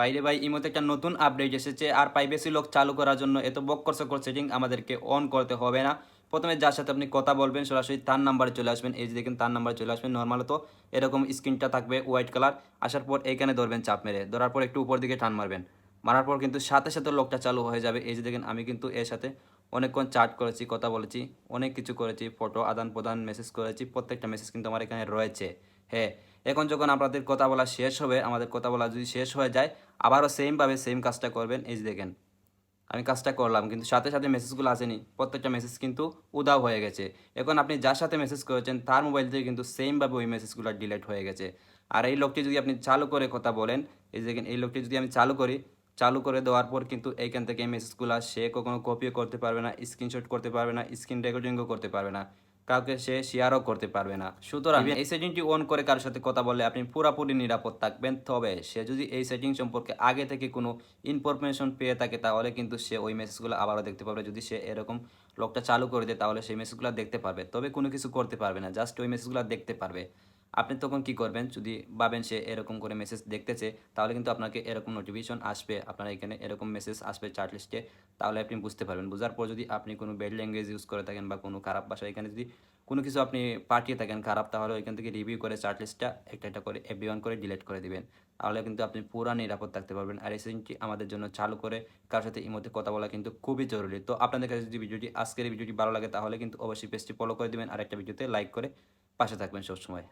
বাইরে ভাই, ইমোতে একটা নতুন আপডেট এসেছে আর প্রাইভেসি লক চালু করার জন্য এত বক্কর সকর সেটিং আমাদেরকে অন করতে হবে না। প্রথমে যার সাথে আপনি কথা বলবেন, সরাসরি তার নাম্বারে চলে আসবেন। এই যে দেখেন, তার নাম্বারে চলে আসবেন নর্মাল তো। এরকম স্ক্রিনটা থাকবে হোয়াইট কালার আসার পর এখানে ধরবেন চাপ মেরে। ধরার পর একটু উপর দিকে টান মারবেন। মারার পর কিন্তু সাথে সাথে লকটা চালু হয়ে যাবে। এই যে দেখেন, আমি কিন্তু এর সাথে অনেকক্ষণ চার্ট করেছি, কথা বলেছি, অনেক কিছু করেছি ফটো আদান প্রদান মেসেজ করেছি, প্রত্যেকটা মেসেজ কিন্তু আমার এখানে রয়েছে। হ্যাঁ এখন যখন আপনাদের কথা বলা শেষ হবে, আমাদের কথা বলা যদি শেষ হয়ে যায়, আবারও সেমভাবে সেম কাজটা করবেন। এই যে দেখেন, আমি কাজটা করলাম, কিন্তু সাথে সাথে মেসেজগুলো আসেনি। প্রত্যেকটা মেসেজ কিন্তু উদাও হয়ে গেছে। এখন আপনি যার সাথে মেসেজ করেছেন, তার মোবাইল থেকে কিন্তু সেমভাবে ওই মেসেজগুলো ডিলিট হয়ে গেছে। আর এই লোকটি যদি আপনি চালু করে কথা বলেন, এই দেখেন, এই লোকটি যদি আমি চালু করি, চালু করে দেওয়ার পর কিন্তু এইখান থেকে মেসেজগুলো সে কখনো কপিও করতে পারবে না স্ক্রিনশট করতে পারবে না স্ক্রিন রেকর্ডিংও করতে পারবে না। কাউকে সে শেয়ারও করতে পারবে না। সুতরাং এই সেটিংটি অন করে কারোর সাথে কথা বললে আপনি পুরাপুরি নিরাপদ থাকবেন। তবে সে যদি এই সেটিং সম্পর্কে আগে থেকে কোনো ইনফরমেশন পেয়ে থাকে তাহলে কিন্তু সে ওই মেসেজগুলো আবারও দেখতে পাবে। যদি সে এরকম লকটা চালু করে দেয় তাহলে সেই মেসেজগুলো দেখতে পারবে। তবে কোনো কিছু করতে পারবে না জাস্ট ওই মেসেজগুলো দেখতে পারবে। আপনি তখন কি করবেন? যদি ভাবেন সে এরকম করে মেসেজ দেখতেছে, তাহলে কিন্তু আপনাকে এরকম নোটিফিকেশন আসবে। আপনার এখানে এরকম মেসেজ আসবে চার্ট লিস্টে তাহলে আপনি বুঝতে পারবেন। বোঝার পর যদি আপনি কোনো বেড ল্যাঙ্গুয়েজ ইউজ করে থাকেন বা কোনো খারাপ ভাষা, এখানে যদি কোনো কিছু আপনি পাঠিয়ে থাকেন খারাপ, তাহলে এখান থেকে রিভিউ করে চার্ট লিস্টটা একটা একটা করে এভরি করে ডিলিট করে দিবেন। তাহলে কিন্তু আপনি পুরা নিরাপদ থাকতে পারবেন। আর এই আমাদের জন্য চালু করে কার সাথে এই মধ্যে কথা বলা কিন্তু খুবই জরুরি। তো আপনাদের কাছে যদি ভিডিওটি, আজকের ভিডিওটি ভালো লাগে, তাহলে কিন্তু অবশ্যই পেজটি ফলো করে দিবেন। আর একটা ভিডিওতে লাইক করে পাশে থাকবেন সবসময়।